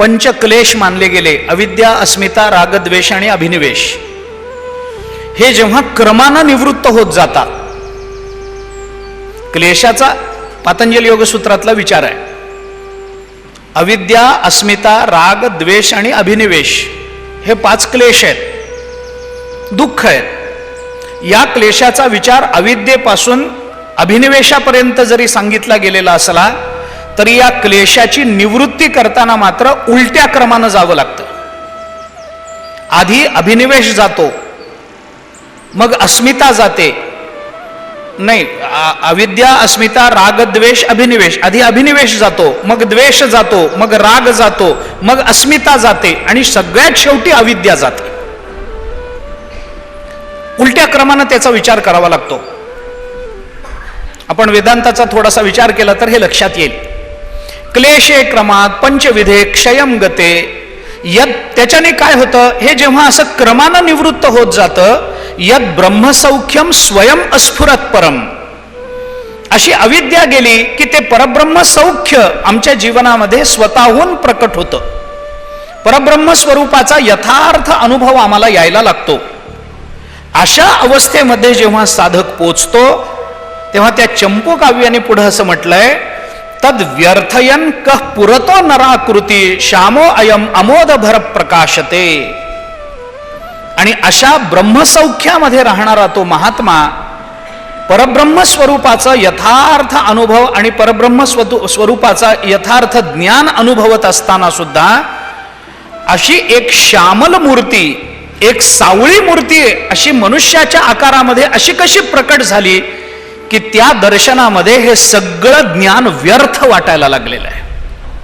पंचक्लेश मानले गेले. अविद्या अस्मिता रागद्वेष आणि अभिनिवेश. हे जेव्हा क्रमानं निवृत्त होत जातात क्लेशाचा पतंजल योगसूत्रातला विचार आहे. अविद्या अस्मिता राग द्वेष आणि अभिनिवेश हे पाच क्लेश आहेत. दुःख आहेत. या क्लेशाचा विचार अविद्येपासून अभिनिवेशापर्यंत जरी सांगितला गेलेला असला तरी या क्लेशाची निवृत्ती करताना मात्र उलट्या क्रमानं जावं लागतं. आधी अभिनिवेश जातो मग अस्मिता जाते. नाही अविद्या अस्मिता राग द्वेष अभिनिवेश. आधी अभिनिवेश जातो मग द्वेष जातो मग राग जातो मग अस्मिता जाते आणि सगळ्यात शेवटी अविद्या जाते. उलट्या क्रमानं त्याचा विचार करावा लागतो. आपण वेदांताचा थोडासा विचार केला तर हे लक्षात येईल. क्लेशे क्रमात पंचविधे क्षयम गते. यद त्याच्याने काय होतं? हे जेव्हा असं क्रमानं निवृत्त होत जातं यद ब्रह्मसौख्यम स्वयं अस्फुरत परम. अशी अविद्या गेली की ते परब्रह्म सौख्य आमच्या जीवनामध्ये स्वतःहून प्रकट होतं. परब्रह्म स्वरूपाचा यथार्थ अनुभव आम्हाला यायला लागतो. अशा अवस्थेमध्ये जेव्हा साधक पोचतो तेव्हा त्या चंपू काव्याने पुढं असं म्हटलंय तद व्यर्थयन कह पुरतो नराकृती श्यामो अयम अमोद भर प्रकाशते आणि अशा ब्रह्मसौख्यामध्ये राहणारा तो महात्मा परब्रह्म स्वरूपाचा यथार्थ अनुभव आणि परब्रह्म स्वरूपाचा यथार्थ ज्ञान अनुभवत असताना सुद्धा अशी एक श्यामल मूर्ती एक सावळी मूर्ती अशी मनुष्याच्या आकारामध्ये अशी कशी प्रकट झाली की त्या दर्शनामध्ये हे सगळं ज्ञान व्यर्थ वाटायला लागलेलं आहे.